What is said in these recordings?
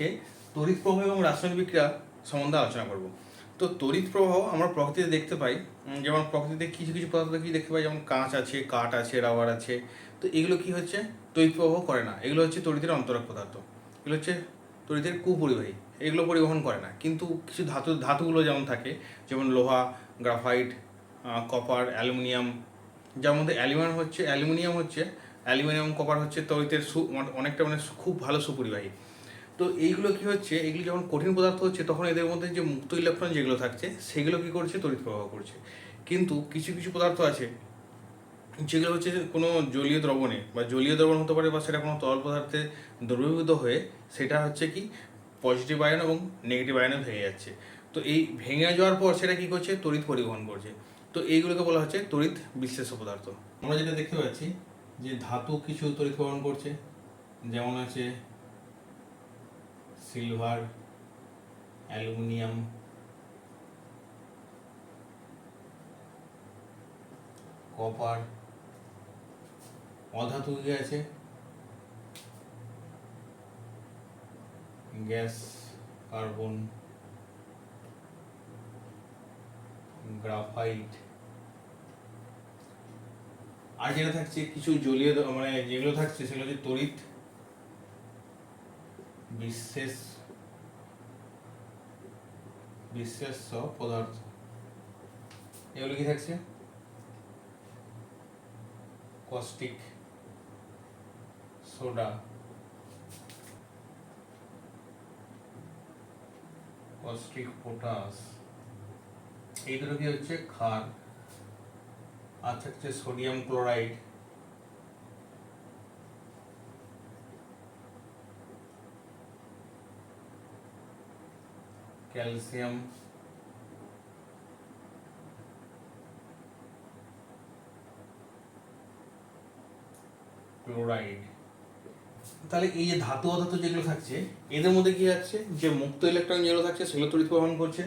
আজকে তড়িৎ প্রবাহ এবং রাসায়নিক বিক্রিয়া সম্বন্ধে আলোচনা করব। তো তড়িৎ প্রবাহ আমরা প্রকৃতিতে দেখতে পাই যেমন প্রকৃতিতে কিছু কিছু পদার্থ কি দেখতে পাই, যেমন কাঁচ আছে, কাঠ আছে, রাবার আছে। তো এগুলো কি হচ্ছে? তড়িৎ প্রবাহ করে না। এগুলো হচ্ছে তড়িতের অন্তরক পদার্থ। এগুলো হচ্ছে তড়িতের কুপরিবাহী। এগুলো পরিবহন করে না। কিন্তু কিছু ধাতু, ধাতুগুলো যেমন থাকে, যেমন লোহা, গ্রাফাইট কপার, অ্যালুমিনিয়াম, যার মধ্যে অ্যালুমিনিয়াম হচ্ছে অ্যালুমিনিয়াম হচ্ছে, অ্যালুমিনিয়াম, কপার হচ্ছে তড়িতের সু, অনেকটা মানে খুব ভালো সুপরিবাহী। তো এইগুলো কি হচ্ছে, এগুলো যখন কঠিন পদার্থ হচ্ছে, তখন এদের মধ্যে যে মুক্ত ইলেকট্রন যেগুলো থাকছে, সেগুলো কি করছে? তড়িৎ প্রবাহ করছে। কিন্তু কিছু কিছু পদার্থ আছে, যেগুলো হচ্ছে কোনো জলীয় দ্রবণে, বা জলীয় দ্রবণ হতে পারে বা সেটা কোনো তরল পদার্থে দ্রবীভূত হয়ে, সেটা হচ্ছে কি পজিটিভ আয়ন এবং নেগেটিভ আয়নে ভেঙে যাচ্ছে। তো এই ভেঙে যাওয়ার পর সেটা কি করছে? তড়িৎ পরিবহন করছে। তো এইগুলোকে বলা হচ্ছে তড়িৎ বিশ্লেষ্য পদার্থ। আমরা যেটা দেখতে পাচ্ছি, যে ধাতু কিছু তড়িৎ পরিবহন করছে, যেমন আছে সিলভার, অ্যালুমিনিয়াম, কপার অধাতু আছে। Gas, carbon, graphite. আর যেটা থাকছে, কিছু জলীয় মানে যেগুলো থাকছে, সেগুলো হচ্ছে তড়িৎ। বিশেষ বিশেষ পদার্থ। এগুলো কি থাকছে? কস্টিক সোডা কস্টিক পটাশ এই দুটো কি হচ্ছে? ক্ষার। আর থাকছে সোডিয়াম ক্লোরাইড ক্যালসিয়াম ক্লোরাইড তাহলে এই যে ধাতু অধাতু যেগুলো থাকছে, এদের মধ্যে কি আছে? যে মুক্ত ইলেকট্রন যেগুলো থাকছে, সেগুলো তড়িৎ প্রবাহন করছে।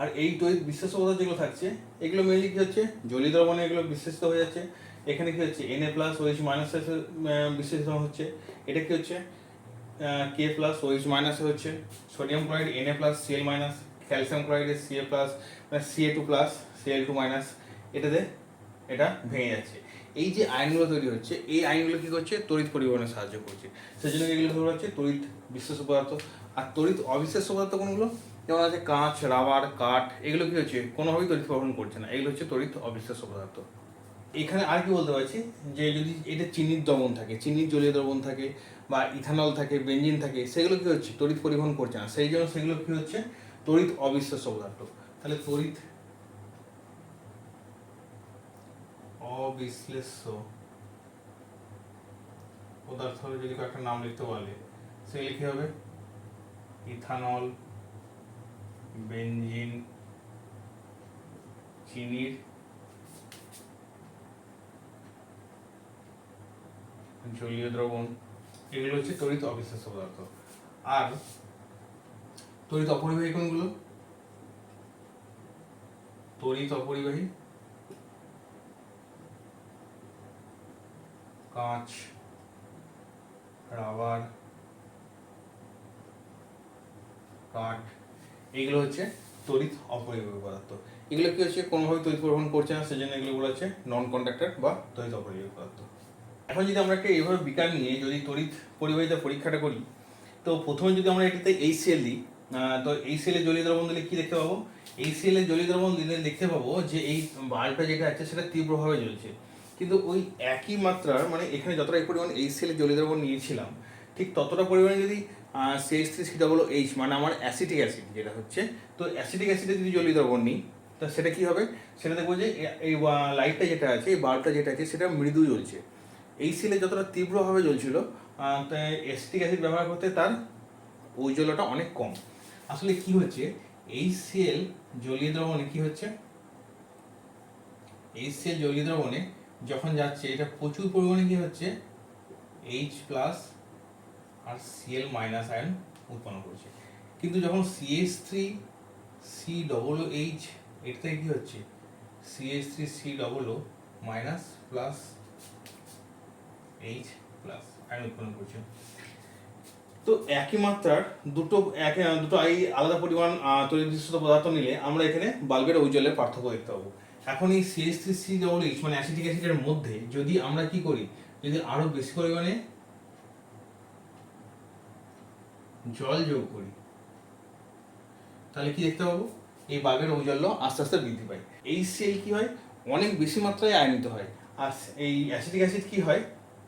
আর এই তড়িৎ বিশেষ পদার্থ যেগুলো থাকছে, এগুলো মেনলি কি হচ্ছে? জলীয় দ্রবণে এগুলো বিশেষিত হয়ে যাচ্ছে। এখানে কি হচ্ছে? N A plus OH minus বিশেষিত হচ্ছে। এটা কি হচ্ছে? কে প্লাস ওএইচ মাইনাস হচ্ছে। Sodium chloride N A plus CL minus calcium chloride C A plus CA two plus CL two minus এটাতে এটা ভেঙে যাচ্ছে। এই যে আয়নগুলো তৈরি হচ্ছে, এই আয়নগুলো কী করছে? তড়িৎ পরিবহনে সাহায্য করছে। সেই জন্য এগুলো ধরে হচ্ছে তড়িৎ বিশ্বাস পদার্থ। আর তড়িৎ অবিশ্বাস্য পদার্থ কোনগুলো? যেমন আছে কাঁচ, রাবার, কাঠ, এগুলো কী হচ্ছে? কোনোভাবেই তড়িৎ প্রবহন করছে না। এগুলো হচ্ছে তড়িৎ অবিশ্বাস্য পদার্থ। এখানে আর কি বলতে পারছি? যে যদি এটা চিনির দ্রবণ থাকে, চিনির জলীয় দ্রবণ থাকে বা ইথানল থাকে, বেঞ্জিন থাকে, সেগুলো কি হচ্ছে? তড়িৎ পরিবহন করছে না। সেই জন্য সেগুলো কি হচ্ছে? তড়িৎ অবিশ্বাস্য পদার্থ। তাহলে তড়িৎ অবিশ্লেষ্য পদার্থ যদি নাম লিখতে বলে কি হবে? ইথানল বেনজিন চিনির জলীয় দ্রবণ। এগুলো হচ্ছে তড়িৎ অবিশ্লেষ্য পদার্থ। আর তড়িৎ অপরিবাহী কোনগুলো? তড়িৎ অপরিবাহী? কাঁচ, রাবার, কাঠ, এগুলো হচ্ছে তড়িৎ অপরিবাহী পদার্থ। এগুলো কি হচ্ছে? কোনোভাবে তড়িৎ পরিবহন করছে না, সেজন্য এগুলো বলা হচ্ছে নন কন্ডাক্টর বা তড়িৎ অপরিবাহী পদার্থ। এখন যদি আমরা একটা এইভাবে বিকার নিয়ে যদি তড়িৎ পরিবাহিতা পরীক্ষাটা করি, তো প্রথমে যদি আমরা এটাতে এই সেল দিই তো এই সেলে জলীয় দ্রবণ দিলে কি দেখতে পাবো? এই সেলে জলীয় দ্রবণ দিলে দেখতে পাবো যে এই বাল্বটা যেটা আছে সেটা তীব্রভাবে জ্বলছে। কিন্তু ওই একই মাত্রার মানে এখানে যতটা পরিমাণ এই সেলে জলীয় দ্রবণ নিয়েছিলাম, ঠিক ততটা পরিমাণে যদি CH three C double H মানে আমার অ্যাসিটিক অ্যাসিড যেটা হচ্ছে, তো অ্যাসিটিক অ্যাসিডে যদি জলীয় দ্রবণ নিই, তা সেটা কি হবে? সেটা দেখব যে এই লাইটটা যেটা আছে, এই বাল্বটা যেটা আছে, সেটা মৃদু জ্বলছে। এই সেলে যতটা তীব্রভাবে জ্বলছিল অ্যাসিটিক অ্যাসিড ব্যবহার করতে তার ঔজ্জ্বল্যটা অনেক কম। আসলে কি হচ্ছে এই সেল জলীয় দ্রবণে কি হচ্ছে? এই সেল জলীয় দ্রবণে যখন যাচ্ছে, এটা প্রচুর পরিমাণে কি হচ্ছে? এইচ প্লাস আর সিএল মাইনাস আয়ন উৎপন্ন করছে। কিন্তু যখন CS three C double H এটা থেকে কি হচ্ছে? CS three C double minus plus H plus ion উৎপন্ন করছে। তো একই মাত্রার দুটো এক দুটো আই, আলাদা পরিমাণ তড়িৎ বিশিষ্ট পদার্থ নিলে আমরা এখানে বাল্বের ঔজ্জ্বল্যের পার্থক্য দেখতে পাবো। এখন এই CS three C double H মানে অ্যাসিটিক অ্যাসিডের মধ্যে যদি আমরা কি করি, যদি আরও বেশি পরিমাণে জল যোগ করি, তাহলে কি দেখতে পাবো? এই বাল্বের ঔজ্জ্বল্য আস্তে আস্তে বৃদ্ধি পায়। এই সেল কি হয়? অনেক বেশি মাত্রায় আয়নিত হয়। আর এই অ্যাসিটিক অ্যাসিড কি হয়?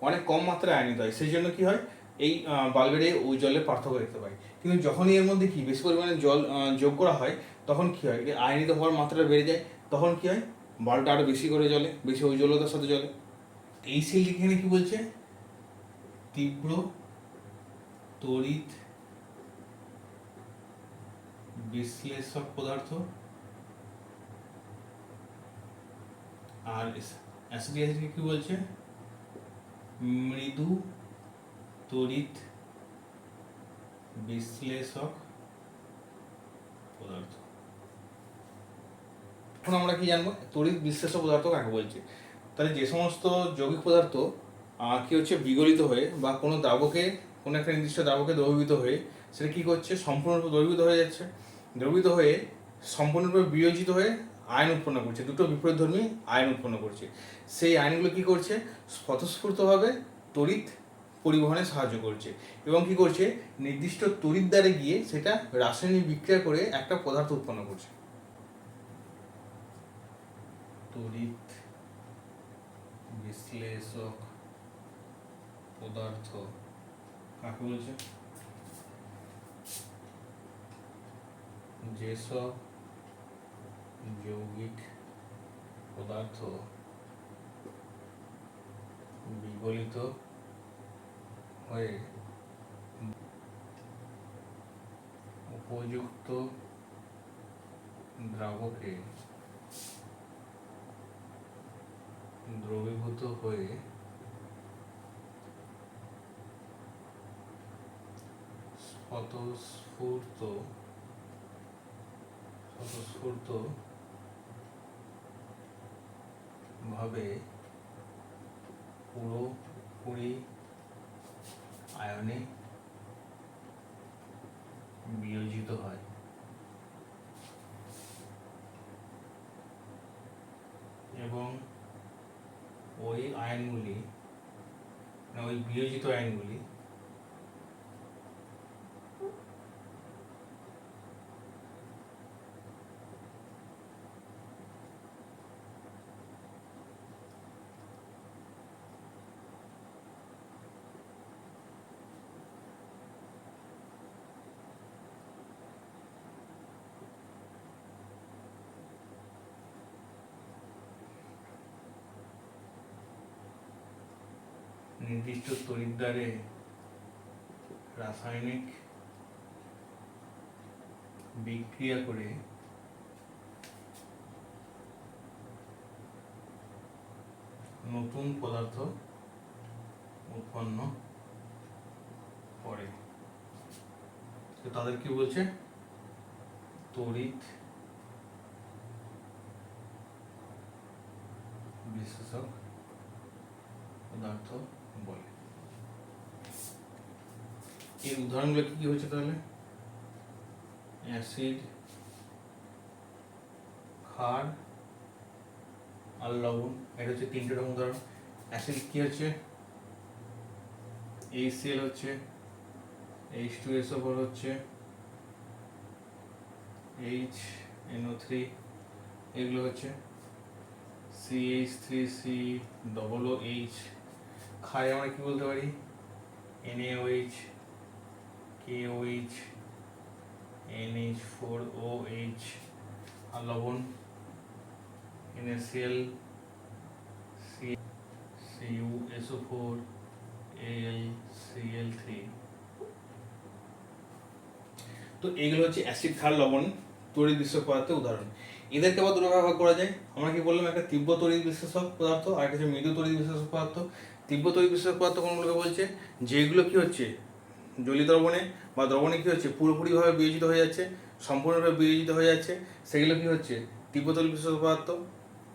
অনেক কম মাত্রায় আয়নিত হয়। সেই জন্য কি হয়, এই বাল্বের এই ঔজ্জ্বল্যের পার্থক্য দেখতে পাই। কিন্তু যখনই এর মধ্যে কি বেশি পরিমাণে জল যোগ করা হয়, তখন কি হয় আয়নিত হওয়ার মাত্রা বেড়ে যায়, তখন কি হয়, বাল্বটা আরও বেশি করে জ্বলে, বেশি ঔজ্জ্বলতার সাথে জ্বলে। এই সেল এখানে কি বলছে? তীব্র, তড়িৎ বিশ্লেষক পদার্থ আর কি বলছে? মৃদু তড়িৎ বিশ্লেষক পদার্থ। এখন আমরা কি জানব? তড়িৎ বিশ্লেষক পদার্থ কাকে বলছে? তাহলে যে সমস্ত যৌগিক পদার্থ কি হচ্ছে বিগলিত হয়ে বা কোনো দ্রাবকে, কোনো একটা নির্দিষ্ট দ্রাবকে দ্রবীভূত হয়ে সেটা কি করছে? সম্পূর্ণরূপে দ্রবীভূত হয়ে যাচ্ছে। দ্রবীভূত হয়ে সম্পূর্ণরূপে বিয়োজিত হয়ে আয়ন উৎপন্ন করছে, দুটো বিপরীতধর্মী আয়ন উৎপন্ন করছে। সেই আয়নগুলো কি করছে? স্বতঃস্ফূর্তভাবে তড়িৎ পরিবহনে সাহায্য করছে এবং কি করছে? নির্দিষ্ট তড়িৎ দ্বারে গিয়ে সেটা রাসায়নিক বিক্রিয়া করে একটা পদার্থ উৎপন্ন করছে। তড়িৎ বিশ্লেষক পদার্থ কাকে বলছে? যেসব যৌগিক পদার্থ বিগলিত হয়ে উপযুক্ত দ্রাবকে দ্রবীভূত হয়ে স্বতঃস্ফূর্ত স্বতঃস্ফূর্ত ভাবে পুরোপুরি আয়নে বিয়োজিত হয়। এবং ওই আয়নগুলি ওই বিয়োজিত আয়নগুলি নির্দিষ্ট তড়িৎদ্বারে রাসায়নিক বিক্রিয়া করে নতুন পদার্থ উৎপন্ন করে। তো তাদের কি বলছে? তড়িৎ বিশেষক পদার্থ বলে। এর উদাহরণগুলো কি কি হচ্ছে তাহলে? অ্যাসিড, ক্ষার আর লবণ, এটা হচ্ছে তিনটে রকম উদাহরণ। অ্যাসিড কি হচ্ছে? এই সেল হচ্ছে এইচ টু এস ফোর হচ্ছে এইচ এনও থ্রি এগুলো হচ্ছে C H three C double O H খায় আমরা কি বলতে পারি? ফোর ও এইচ আর লবণ এল সিএল থ্রি তো এগুলো হচ্ছে অ্যাসিড ক্ষার লবণ তড়িৎ বিশ্লেষক পদার্থের উদাহরণ। এদেরকে আবার দুটো ভাগে করা যায়। আমরা কি বললাম, একটা তীব্র তড়িৎ বিশ্লেষক পদার্থ, আর একটা মৃদু তড়িৎ বিশ্লেষক পদার্থ। তড়িৎ বিশ্লেষক পদার্থ কোনগুলোকে বলছে যেগুলো কি হচ্ছে? জলি দ্রবণে বা দ্রবণে কি হচ্ছে? পুরোপুরিভাবে বিয়োজিত হয়ে যাচ্ছে সম্পূর্ণভাবে বিয়োজিত হয়ে যাচ্ছে, সেগুলো কি হচ্ছে? তীব্র তড়িৎ বিশ্লেষক পদার্থ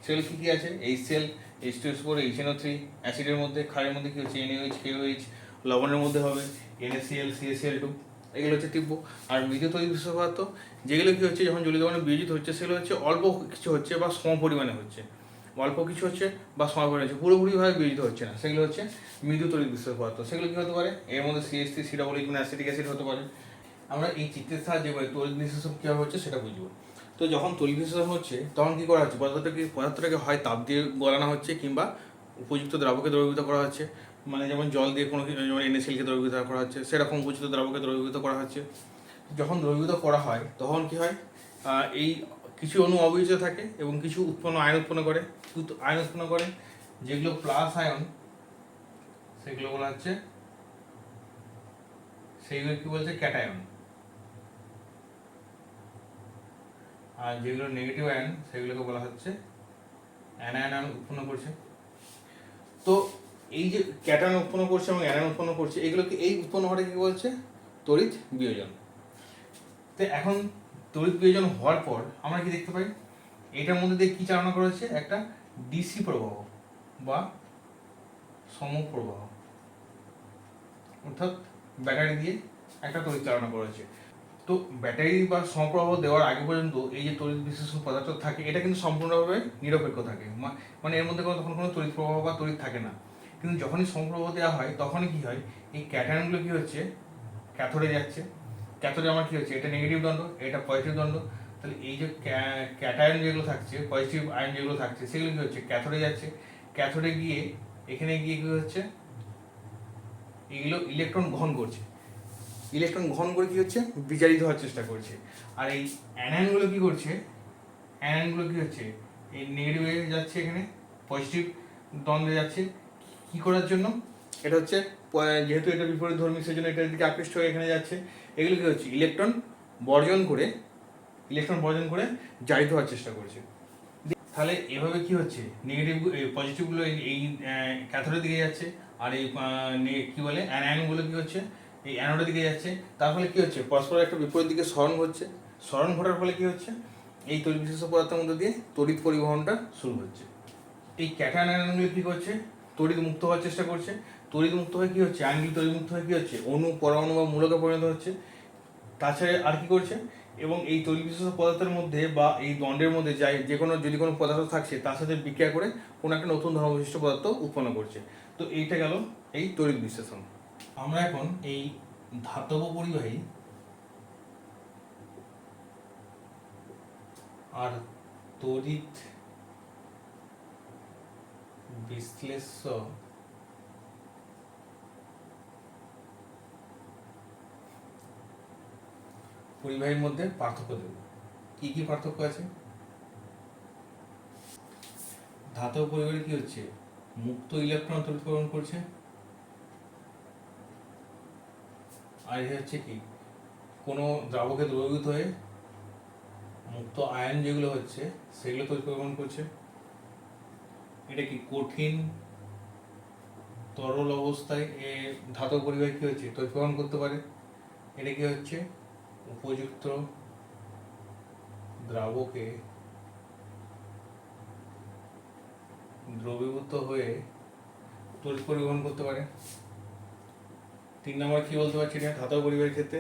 সেগুলো কি কি আছে? H sell H two S four H NO three অ্যাসিডের মধ্যে, ক্ষারের মধ্যে কি হচ্ছে? এনএইচ কেওএইচ লবণের মধ্যে হবে এনএসিএল সিএসিএল টু এগুলো হচ্ছে তীব্র আর মৃদু তৈরি পদার্থ যেগুলো কি হচ্ছে? যখন জলীয় দ্রবণে বিয়োজিত হচ্ছে, সেগুলো হচ্ছে অল্প কিছু হচ্ছে বা সম পরিমাণে হচ্ছে। অল্প কিছু হচ্ছে বা সম পরিমাণে হচ্ছে। পুরোপুরিভাবে বিয়োজিত হচ্ছে না। সেগুলো হচ্ছে মৃদু তৈরি বিশেষ পদার্থ। সেগুলো কি হতে পারে? এর মধ্যে সিএসটি সি ডাবল ইকুন অ্যাসিটিক অ্যাসিড হতে পারে। আমরা এই চিত্রের সাহায্যে তড়িৎ বিশ্লেষণ কীভাবে হচ্ছে সেটা বুঝব। তো যখন তড়িৎ বিশ্লেষণ হচ্ছে, তখন কী করা হচ্ছে? পদার্থটাকে পদার্থটাকে হয় তাপ দিয়ে গলানো হচ্ছে কিংবা উপযুক্ত দ্রাবকে দ্রবীভূত করা হচ্ছে। মানে যেমন জল দিয়ে কোনো কিছু যেমন এনএসএলকে দ্রবীভূত করা হচ্ছে। সেরকম উপযুক্ত দ্রাবকে দ্রবীভূত করা হচ্ছে। যখন দ্রবীভূত করা হয়, তখন কি হয়? এই কিছু অণু অবিহিত থাকে এবং কিছু উৎপন্ন আয়ন উৎপন্ন করে আয়ন উৎপন্ন করে, যেগুলো প্লাস আয়ন, সেগুলো বলা হচ্ছে সেইগুলো কি বলছে? ক্যাটায়ন আর যেগুলো নেগেটিভ আয়ন, সেগুলোকে বলা হচ্ছে অ্যানায়ন আয়ন উৎপন্ন করছে। তো এই যে ক্যাটায়ন উৎপন্ন করছে এবং অ্যানায়ন উৎপন্ন করছে, এগুলোকে এই উৎপন্ন হওয়াটা কি বলছে? তড়িৎ বিয়োজন। তো এখন তড়িৎ বিয়োজন হওয়ার পর আমরা কি দেখতে পাই? এটার মধ্যে দিয়ে কী চালনা করা হচ্ছে একটা ডিসি প্রবাহ বা সমপ্রবাহ। অর্থাৎ ব্যাটারি দিয়ে একটা তড়িৎ চালনা করা হচ্ছে তো ব্যাটারি বা সমপ্রবাহ দেওয়ার আগে পর্যন্ত এই যে তড়িৎ বিশেষ পদার্থ থাকে, এটা কিন্তু সম্পূর্ণভাবে নিরপেক্ষ থাকে। মানে এর মধ্যে কোনো, তখন কোনো তড়িৎ প্রবাহ বা তড়িৎ থাকে না। কিন্তু যখনই সমপ্রবাহ দেওয়া হয়, তখনই কি হয়? এই ক্যাটায়নগুলো কি হচ্ছে? ক্যাথোডে যাচ্ছে। ক্যাথোডে আমার কি হচ্ছে এটা নেগেটিভ দণ্ড, এটা পজিটিভ দণ্ড। তাহলে এই যে ক্যাটায়ন যেগুলো থাকছে পজিটিভ আয়ন যেগুলো থাকছে, সেগুলো কি হচ্ছে? ক্যাথোডে যাচ্ছে। ক্যাথোডে গিয়ে এখানে গিয়ে কি হচ্ছে? এগুলো ইলেকট্রন গ্রহণ করছে। ইলেকট্রন গ্রহণ করে কি হচ্ছে? বিচারিত হওয়ার চেষ্টা করছে। আর এই অ্যানায়নগুলো কি করছে? অ্যানায়নগুলো কি হচ্ছে? এই নেগেটিভে যাচ্ছে এখানে পজিটিভ দ্বন্দ্বে যাচ্ছে। কি করার জন্য? এটা হচ্ছে যেহেতু এটা বিপরীত ধর্মী, সেজন্য এটার দিকে আকৃষ্ট হয়ে এখানে যাচ্ছে। এগুলো কী হচ্ছে? ইলেকট্রন বর্জন করে ইলেকট্রন বর্জন করে জারিত হওয়ার চেষ্টা করছে। তাহলে এভাবে কি হচ্ছে? নেগেটিভ পজিটিভগুলো এই- ক্যাথোডের দিকে যাচ্ছে, আর এই কি বলে অ্যানায়নগুলো কি হচ্ছে? এই অ্যানোডের দিকে যাচ্ছে। তার ফলে কী হচ্ছে? পরস্পর একটা বিপরীত দিকে স্মরণ হচ্ছে স্মরণ ঘটার ফলে কি হচ্ছে? এই তড়িৎ বিশেষ পদার্থের মধ্যে দিয়ে তড়িৎ পরিবহনটা শুরু হচ্ছে। এই ক্যাটায়ন আয়নগুলো কি করছে? তড়িৎ মুক্ত হওয়ার চেষ্টা করছে। তড়িৎ মুক্ত হয়ে কি হচ্ছে? আয়নগুলি তড়িৎ মুক্ত হয়ে কি হচ্ছে? অণু, পরমাণু বা মূলকে পরিণত হচ্ছে। তাছাড়া আর কি করছে? এবং এই তৈরি বিশেষ পদার্থের মধ্যে বা এই দণ্ডের মধ্যে যাই, যে কোনো, যদি কোনো পদার্থ থাকছে, তার সাথে বিক্রিয়া করে কোনো একটা নতুন ধর্মবিশিষ্ট পদার্থ উৎপন্ন করছে। তো এইটা গেল এই তড়িৎ বিশ্লেষণ। আমরা এখন এই ধাতব পরিবাহী আর তড়িৎ বিশ্লেষ্য পরিবাহীর মধ্যে পার্থক্য দেব। কি কি পার্থক্য আছে? ধাতব পরিবাহী কি হচ্ছে? মুক্ত ইলেকট্রন তড়িৎকরণ করছে। আর এটা হচ্ছে কি? কোনো দ্রাবকে দ্রবীভূত হয়ে মুক্ত আয়ন যেগুলো হচ্ছে, সেগুলো তড়িৎকরণ করছে। এটা কি কঠিন, তরল অবস্থায় এ ধাতব পরিবাহী কি হচ্ছে? তড়িৎকরণ করতে পারে। এটা কি হচ্ছে? উপযুক্ত দ্রাবকে দ্রবীভূত হয়ে তড়িৎ পরিবহন করতে পারে। তিন নম্বর কি বলতে পারছি না? ধাতব পরিবারের ক্ষেত্রে।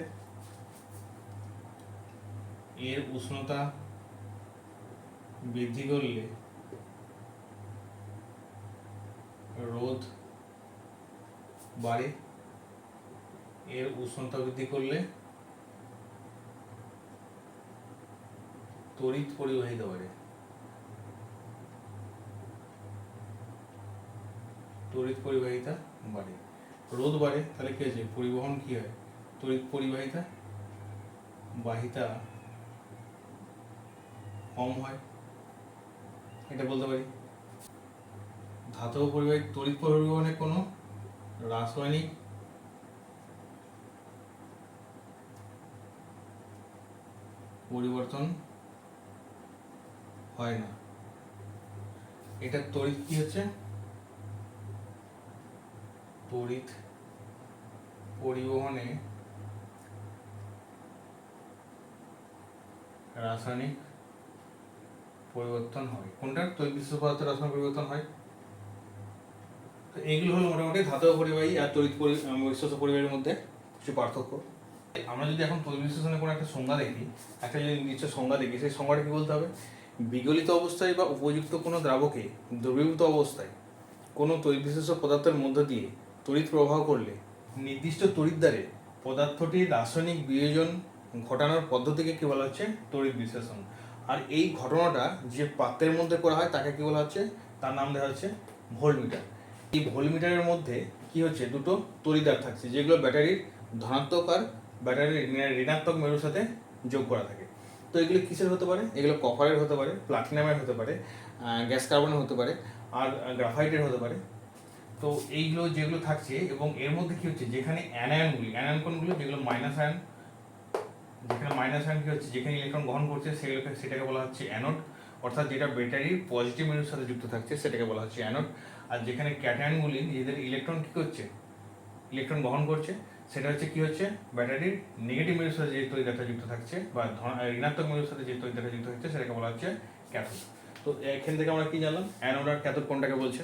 এর উষ্ণতা বৃদ্ধি করলে রোধ বাড়ে। এর উষ্ণতা বৃদ্ধি করলে তড়িৎ পরিবাহিত বাড়ে তড়িৎ পরিবাহিতা বাড়ে। রোধ বাড়ে, তাহলে কি হয়েছে? পরিবহন কি হয়? তড়িৎ পরিবাহিতা বাহিতা কম হয়। এটা বলতে পারি? ধাতব পরিবাহী তড়িৎ পরিবহনে কোনো রাসায়নিক পরিবর্তন হয় না। এটা তড়িৎ কি হচ্ছে? তড়িৎ পরিবহনে রাসায়নিক পরিবর্তন হয়। কোনটার তড়িৎ বিশেষ পদার্থ রাসায়নিক পরিবর্তন হয়। তো এইগুলো হলো মোটামুটি ধাতব পরিবাহী আর তড়িৎ বিশ্লেষণ পরিবাহীর মধ্যে কিছু পার্থক্য। আমরা যদি এখন তড়িৎ বিশ্লেষণের কোনো একটা সংজ্ঞা দেখি, একটা যদি নির্দিষ্ট সংজ্ঞা দেখি, সেই সংজ্ঞাটা কি বলতে হবে? বিগলিত অবস্থায় বা উপযুক্ত কোনো দ্রাবকে দ্রবীভূত অবস্থায় কোনো তড়িৎ বিশেষ পদার্থের মধ্য দিয়ে তড়িৎ প্রবাহ করলে নির্দিষ্ট তড়িৎদ্বারে পদার্থটির রাসায়নিক বিয়োজন ঘটানোর পদ্ধতিকে কী বলা হচ্ছে? তড়িৎ বিশ্লেষণ আর এই ঘটনাটা যে পাত্রের মধ্যে করা হয় তাকে কী বলা হচ্ছে? তার নাম দেওয়া হচ্ছে ভোল্টমিটার এই ভোল্টমিটারের মধ্যে কি হচ্ছে? দুটো তড়িৎদ্বার থাকছে যেগুলো ব্যাটারির ধনাত্মক আর ব্যাটারির ঋণাত্মক মেরুর সাথে যোগ করা থাকে। তো এগুলো কিসের হতে পারে? এগুলো কপারের হতে পারে প্লাটিনামের হতে পারে গ্যাস কার্বনের হতে পারে, আর গ্রাফাইটের হতে পারে। তো এইগুলো যেগুলো থাকছে, এবং এর মধ্যে কি হচ্ছে, যেখানে অ্যানায়নগুলি অ্যানায়ন কোনগুলো? যেগুলো মাইনাস আয়ন যেখানে মাইনাস আয়ন কি হচ্ছে, যেখানে ইলেকট্রন গ্রহণ করছে, সেগুলোকে, সেটাকে বলা হচ্ছে অ্যানোড অর্থাৎ যেটা ব্যাটারির পজিটিভ মেরুর সাথে যুক্ত থাকছে, সেটাকে বলা হচ্ছে অ্যানোড আর যেখানে ক্যাটায়নগুলি নিজেদের ইলেকট্রন কি করছে? ইলেকট্রন গ্রহণ করছে। সেটা হচ্ছে কি হচ্ছে? ব্যাটারির নেগেটিভ মেরুর সাথে যে তৈরিটা যুক্ত থাকছে বা ঋণাত্মক মেরুর সাথে যে তৈরিটা যুক্ত থাকছে সেটাকে বলা হচ্ছে ক্যাথোড তো এখান থেকে আমরা কি জানলাম? অ্যানোড আর ক্যাথোড কোনটাকে বলছে?